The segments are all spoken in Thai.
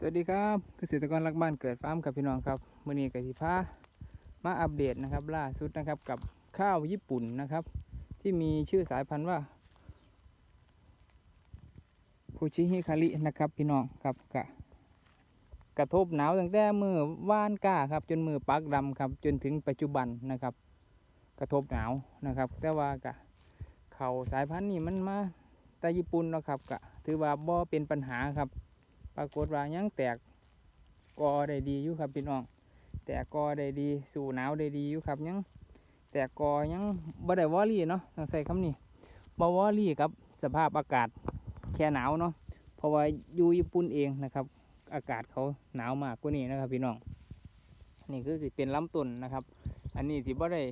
สวัสดีครับเกษตรกรรักบ้านเกิดฟาร์มครับพี่น้องครับมื่อนี้กสิพามาอัปเดตนะครับ ล่าสุดนะครับกับข้าวญี่ปุ่นนะครับ ที่มีชื่อสายพันธุ์ว่าฟูชิฮิคารินะครับพี่น้องครับกะกระทบหนาวตั้งแต่มือว่านก้าครับ จนมือปักดำครับจนถึงปัจจุบันนะครับ กระทบหนาวนะครับ แต่ว่ากะเขาสายพันธุ์นี้มันมาแต่ญี่ปุ่นนะครับกะถือว่าบ่เป็นปัญหาครับ ปรากฏว่ายังแตกกอได้ดีอยู่ครับพี่น้อง แตกกอได้ดี สู่หนาวได้ดีอยู่ครับยังแตกกอยังบ่ได้วอรี่เนาะต้องใส่คำนี้บ่วอรี่ครับสภาพอากาศแค่หนาวเนาะเพราะว่าอยู่ญี่ปุ่นเองนะครับ อากาศเขาหนาวมากกว่านี้นะครับพี่น้องนี่คือเป็นลำต้นนะครับ อันนี้สิบ่ได้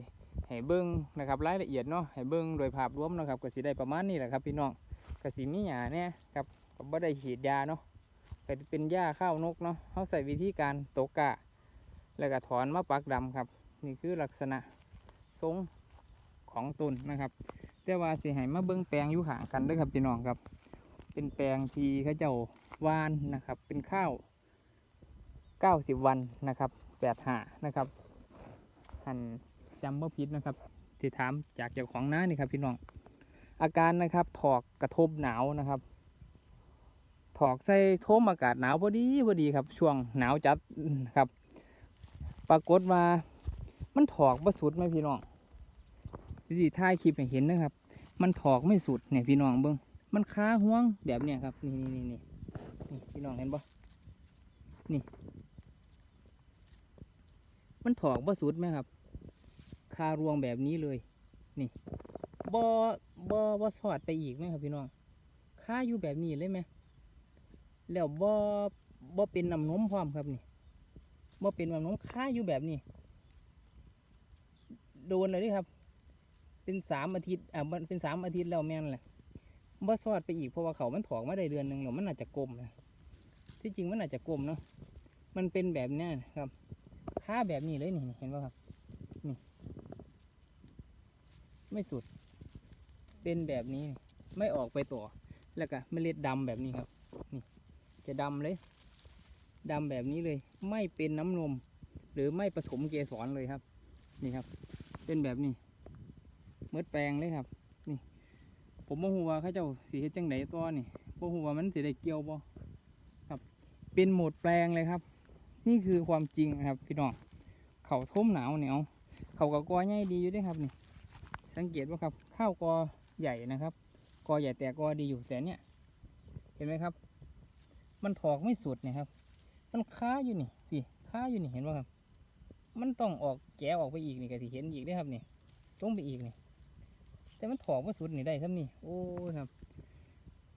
ให้เบิ้งนะครับรายละเอียดเนาะให้เบิ้งโดยภาพรวมนะครับก็สิได้ประมาณนี้แหละครับพี่น้องก็สิมีหยาเนี่ยครับก็บ่ได้ฉีดยาเนาะ ก็เป็นหญ้าข้าวนกเนาะเขาใส่วิธีการตกกะ แล้วก็ถอนมาปักดำครับ นี่คือลักษณะทรงของต้นนะครับ แต่ว่าสิให้มาเบิ้งแปลงอยู่ห่างกันด้วยครับพี่น้องครับ เป็นแปลงที่เขาเจ้าวานนะครับ เป็นข้าวเก้าสิบวันนะครับแปดหานะครับหันจำว่าพิษนะครับที่ถามจากเจ้าของน้านี่ครับพี่น้องอาการนะครับถอกกระทบหนาวนะครับ ถอกใส่โทมอากาศหนาวพอดีพอดีครับ ช่วงหนาวจัดครับ ปรากฏว่ามันถอกบ่สุดไหมพี่น้องสิถ่ายคลิปเห็นนะครับ มันถอกไม่สุดเนี่ยพี่น้องเบิ้งมันค้าห่วงแบบเนี้ยครับ นี่นี่นี่นี่พี่น้องเห็นปะนี่ มันถอกบ่สุดไหมครับคารวงแบบนี้เลย นี่บ่บ่บ่สอดไปอีกไหมครับพี่น้องค้าอยู่แบบนี้เลยไหม แล้วบ่บ่เป็นน้ำนมพร้อมครับนี่บ่เป็นน้ำนมค้าอยู่แบบนี้ โดนเลยเดิครับ เป็นสามอาทิตย์อ่าเป็นสามอาทิตย์แล้วแม่นแหละบ่สอดไปอีกเพราะว่าเขามันถอกมาได้เดือนหนึ่งแล้วมันอาจจะกลมนะที่จริงมันอาจจะกลมเนาะมันเป็นแบบนี้ครับค้าแบบนี้เลยนี่เห็นป่ะครับนี่ไม่สุด เป็นแบบนี้ไม่ออกไปต่อแล้วก็เมล็ดดำแบบนี้ครับนี่ จะดำเลยดำแบบนี้เลยไม่เป็นน้ำนม หรือไม่ผสมเกสรเลยครับ นี่ครับ เป็นแบบนี้เมืดแปลงเลยครับ นี่ ผมบ่ฮู้ว่าเขาเจ้าสีเฮ็ดจังไดตัวนี่บ่ฮู้ว่ามันสิได้เกี่ยวบ่ครับ เป็นหมดแปลงเลยครับ นี่คือความจริงนะครับ พี่น้องเขาท่มหนาวเหนียวเขาก็กอใหญ่ดีอยู่ด้วยครับนี่ สังเกตว่าครับ ข้าวกอใหญ่นะครับ กอใหญ่แต่กอดีอยู่แต่เนี้ยเห็นไหมครับ มันถอกไม่สุดนี่ยครับ มันค้าอยู่นี่พี่ค้าอยู่นี่เห็นป่ะครับ มันต้องออกแกะออกไปอีกนี่ก็ที่เห็นอีกได้ครับนี่ต้องไปอีกนี่ แต่มันถอกไม่สุดนี่ได้ครับนี่โอ้ครับ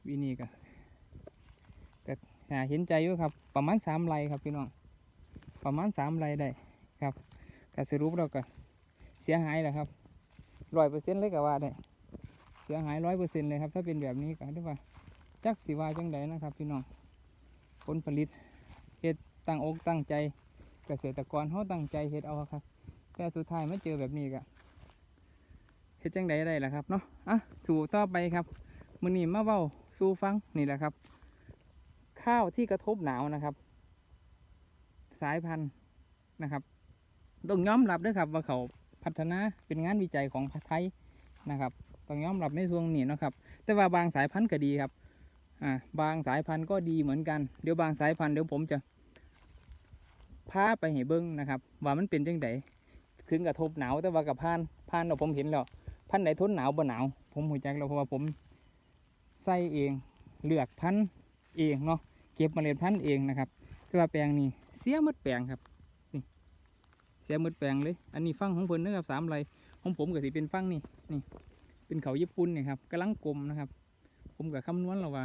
วีนี่ก็ก็น่าเห็นใจอยู่ครับ ประมาณสามไรครับพี่น้องประมาณสามไรได้ครับก็สรุปเราก็เสียหายแหละครับร้อยเปอร์เซ็นต์เลยก็ว่าได้เสียหายร้อยเปอร์เซ็นต์เลยครับ ถ้าเป็นแบบนี้ก็ได้ว่าจักสิวาจังใดนะครับพี่น้อง ลผลิตเฮ็ดตั้งอกตั้งใจ เกษตรกรเขาตั้งใจเฮ็ดเอาครับ แต่สุดท้ายไมาเจอแบบนี้ก็เฮ็ดจังใดได้ล่ะครับเนาะอะสู่ต่อไปครับมื้อนี้มาเว้าสู่ฟังนี่แหละครับ ข้าวที่กระทบหนาวนะครับ สายพันธุ์นะครับต้องยอมรับด้วยครับว่าเขาพัฒนาเป็นงานวิจัยของไทยนะครับต้องยอมรับในส่วนนี้นะครับ แต่ว่าบางสายพันธุ์ก็ดีครับ อ่าบางสายพันธุ์ก็ดีเหมือนกัน เดี๋ยวบางสายพันธุ์เดี๋ยวผมจะพาไปให้เบิ้งนะครับ ว่ามันเป็นจังไดถึงกระทบหนาวแต่ว่ากับพันพันเราผมเห็นแล้วพันธุ์ไหนทนหนาวบ่หนาว ผมหูจักแล้วเพราะว่าผมใส่เองเลือกพันธุ์เองเนาะเก็บเมล็ดพันธุ์เองนะครับแต่ว่าแปลงนี้เสียมดแปลงครับนี่เสียมดแปลงเลย อันนี้ฟังของเพิ่นนะครับสามไรของผมก็สิเป็นฟังนี่นี่เป็นเขาญี่ปุ่นนี่ครับกำลังกลมนะครับ ผมก็คำนวณแล้วว่า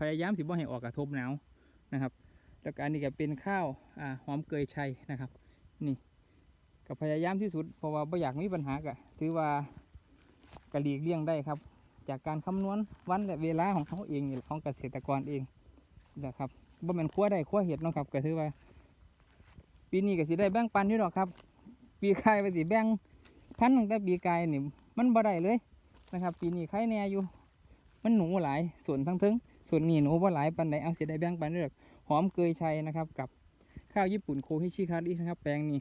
พยายามสิบ่ให้ออกกระทบหนาวนะครับ แล้วก็อันนี้ก็เป็นข้าวอ่าหอมเกยชัยนะครับ นี่ก็พยายามที่สุดเพราะว่าไม่อยากมีปัญหากะถือว่ากะหลีกเลี่ยงได้ครับ จากการคำนวณวันและเวลาของเขาเองของเกษตรกรเองนะครับบ่แม่นขั้วได้ขั้วเห็ดนะครับก็ถือว่า ปีนี้ก็สิได้แบ่งปันอยู่ดอกครับ ปีกายไปสิแบ่งพันตั้งแต่ปีกายนี่มันบ่ได้เลยนะครับ ปีนี้ใครแน่อยู่ มันหนูหลายส่วนทั้งทึง ส่วนนี้หนูว่าหลายปันไดเอาเสียได้แบ่งปันเลือหอมเกยชัยนะครับกับข้าวญี่ปุ่นโคฮิชิคารินะครับ แปลงนี้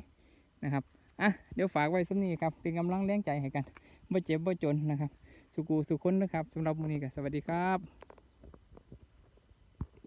นะครับอะเดี๋ยวฝากไว้สักนี้ครับเป็นกำลังแรงใจให้กันบ่เจ็บบ่จนนะครับ สุกูสุคนนะครับสำหรับวันนี้ก็สวัสดีครับ